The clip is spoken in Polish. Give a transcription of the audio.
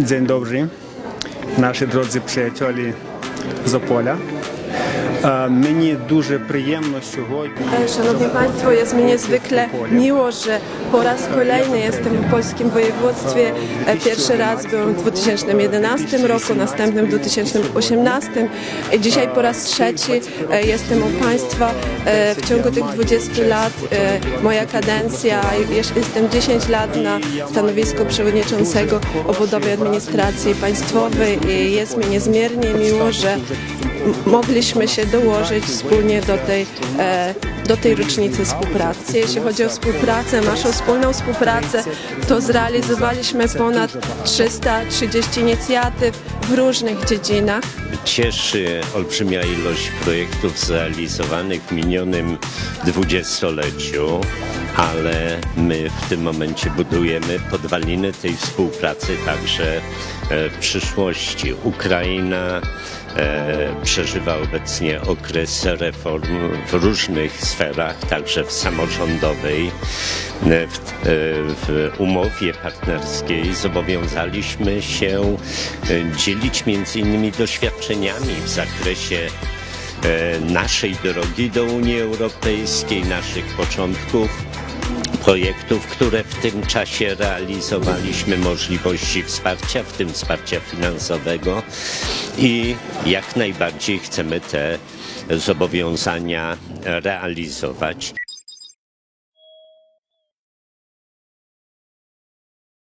Dzień dobry, наші drodzy przyjaciele з Ополя. Е, Мені дуже приємно сьогодні. Szanowni Państwo, jest mi niezwykle miło, że po raz kolejny jestem w polskim województwie. E, Pierwszy raz byłem w 2011 roku, następnym w 2018. I dzisiaj po raz trzeci e, jestem u Państwa. E, W ciągu tych 20 lat e, moja kadencja, jeszcze jestem 10 lat na stanowisku przewodniczącego obwodowej administracji państwowej i jest mi niezmiernie miło, że m- się dołożyć wspólnie do tej, e, do tej rocznicy współpracy. Jeśli chodzi o współpracę, naszą wspólną współpracę, to zrealizowaliśmy ponad 330 inicjatyw w różnych dziedzinach. Cieszy olbrzymia ilość projektów zrealizowanych w minionym dwudziestoleciu, ale my w tym momencie budujemy podwaliny tej współpracy także e, w przyszłości. Ukraina e, przeżywa obecnie okres reform w różnych sferach, także w samorządowej. W, w umowie partnerskiej zobowiązaliśmy się e, dzielić między innymi doświadczeniami w zakresie e, naszej drogi do Unii Europejskiej, naszych początków projektów, które w tym czasie realizowaliśmy, możliwości wsparcia, w tym wsparcia finansowego i jak najbardziej chcemy te zobowiązania realizować.